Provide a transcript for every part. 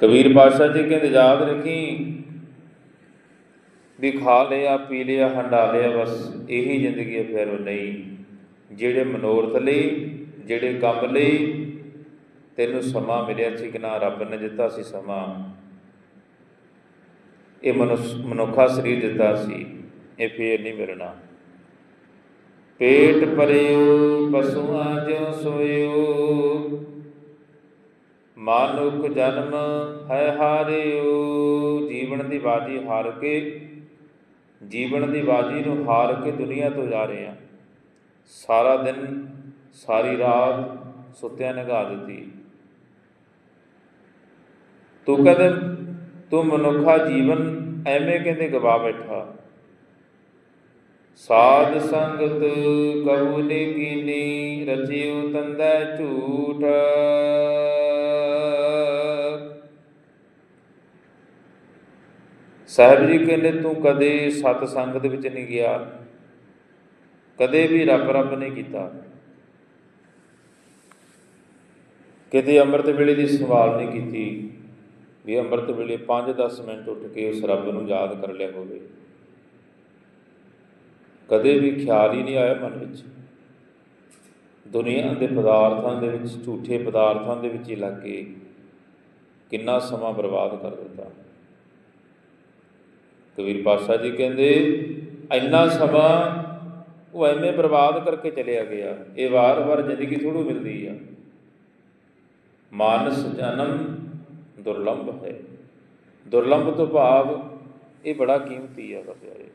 ਕਬੀਰ ਪਾਤਸ਼ਾਹ ਜੀ ਕਹਿੰਦੇ, ਯਾਦ ਰੱਖੀ, ਵੀ ਖਾ ਲਿਆ, ਪੀ ਲਿਆ, ਹੰਡਾ ਲਿਆ, ਬਸ ਇਹੀ ਜ਼ਿੰਦਗੀ ਹੈ ਫਿਰ ਨਹੀਂ। ਜਿਹੜੇ ਮਨੋਰਥ ਲਈ, ਜਿਹੜੇ ਕੰਮ ਲਈ, ਤੈਨੂੰ ਸਮਾਂ ਮਿਲਿਆ ਸੀ ਕਿ ਨਾ, ਰੱਬ ਨੇ ਦਿੱਤਾ ਸੀ ਸਮਾਂ। ਇਹ ਮਨੁੱਖ ਮਨੁੱਖਾ ਸਰੀਰ ਦਿੱਤਾ ਸੀ, ਇਹ ਫੇਰ ਨਹੀਂ ਮਿਲਣਾ। ਪੇਟ ਭਰਿਓ, ਪਸ਼ੂਆਂ ਜਿਉ ਸੋਇਓ ਮਾਨੁਖ ਜਨਮ ਹੈ ਹਾਰਿਓ, ਜੀਵਨ ਦੀ ਬਾਜੀ ਹਾਰ ਕੇ, ਜੀਵਨ ਦੀ ਬਾਜੀ ਨੂੰ ਹਾਰ ਕੇ ਦੁਨੀਆ ਤੋਂ ਜਾ ਰਹੇ ਆ ਸਾਰਾ ਦਿਨ, ਸਾਰੀ ਰਾਤ ਸੁੱਤਿਆਂ ਨਿਗਾਹ ਦਿੱਤੀ। ਤੂੰ ਕਹਿੰਦੇ, ਤੂੰ ਮਨੁੱਖਾ ਜੀਵਨ ਐਵੇਂ ਕਹਿੰਦੇ ਗਵਾ ਬੈਠਾ। ਸਾਧ ਸੰਗਤ ਕਬੂ ਨੇ ਕੀਨੀ, ਰਚਿਓ ਤੰਦੈ ਝੂਠ। ਸਾਹਿਬ ਜੀ ਕਹਿੰਦੇ, ਤੂੰ ਕਦੇ ਸਤ ਦੇ ਵਿੱਚ ਨਹੀਂ ਗਿਆ। ਕਦੇ ਵੀ ਰੱਬ ਰੱਬ ਨਹੀਂ ਕੀਤਾ। ਕਿਤੇ ਅੰਮ੍ਰਿਤ ਵੇਲੇ ਦੀ ਸੰਭਾਲ ਨਹੀਂ ਕੀਤੀ। ਵੀ ਅੰਮ੍ਰਿਤ ਵੇਲੇ 5-10 ਮਿੰਟ ਉੱਠ ਕੇ ਉਸ ਰੱਬ ਨੂੰ ਯਾਦ ਕਰ ਲਿਆ ਹੋਵੇ। ਕਦੇ ਵੀ ਖਿਆਲ ਹੀ ਨਹੀਂ ਆਇਆ ਮਨ ਵਿੱਚ। ਦੁਨੀਆ ਦੇ ਪਦਾਰਥਾਂ ਦੇ ਵਿੱਚ, ਝੂਠੇ ਪਦਾਰਥਾਂ ਦੇ ਵਿੱਚ ਹੀ ਲੱਗ ਕੇ ਕਿੰਨਾ ਸਮਾਂ ਬਰਬਾਦ ਕਰ ਦਿੱਤਾ। ਕਬੀਰ ਪਾਤਸ਼ਾਹ ਜੀ ਕਹਿੰਦੇ, ਇੰਨਾ ਸਮਾਂ ਉਹ ਐਵੇਂ ਬਰਬਾਦ ਕਰਕੇ ਚਲਿਆ ਗਿਆ। ਇਹ ਵਾਰ-ਵਾਰ ਜ਼ਿੰਦਗੀ ਥੋੜੂ ਮਿਲਦੀ ਆ। ਮਾਨਸ ਜਨਮ ਦੁਰਲੰਭ ਹੈ। ਦੁਰਲੰਭ ਤੋਂ ਭਾਵ ਇਹ ਬੜਾ ਕੀਮਤੀ ਆ ਪਿਆਰੇ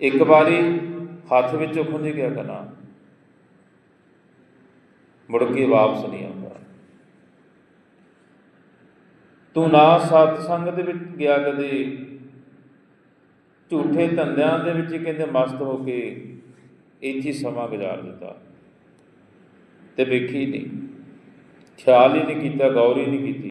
ਇੱਕ ਵਾਰੀ ਹੱਥ ਵਿੱਚੋਂ ਖੁੰਝ ਗਿਆ ਕਨਾ ਮੁੜ ਕੇ ਵਾਪਸ ਨਹੀਂ ਆਉਂਦਾ। ਤੂੰ ਨਾ ਸਤ ਸੰਗ ਦੇ ਵਿੱਚ ਗਿਆ ਕਦੇ। ਝੂਠੇ ਧੰਦਿਆਂ ਦੇ ਵਿੱਚ ਕਹਿੰਦੇ ਮਸਤ ਹੋ ਕੇ ਇੱਥੇ ਸਮਾਂ ਗੁਜ਼ਾਰ ਦਿੱਤਾ। ਤੇ ਵੇਖੀ ਨਹੀਂ। ਖਿਆਲ ਹੀ ਨਹੀਂ ਕੀਤਾ, ਗੌਰ ਹੀ ਨਹੀਂ ਕੀਤੀ।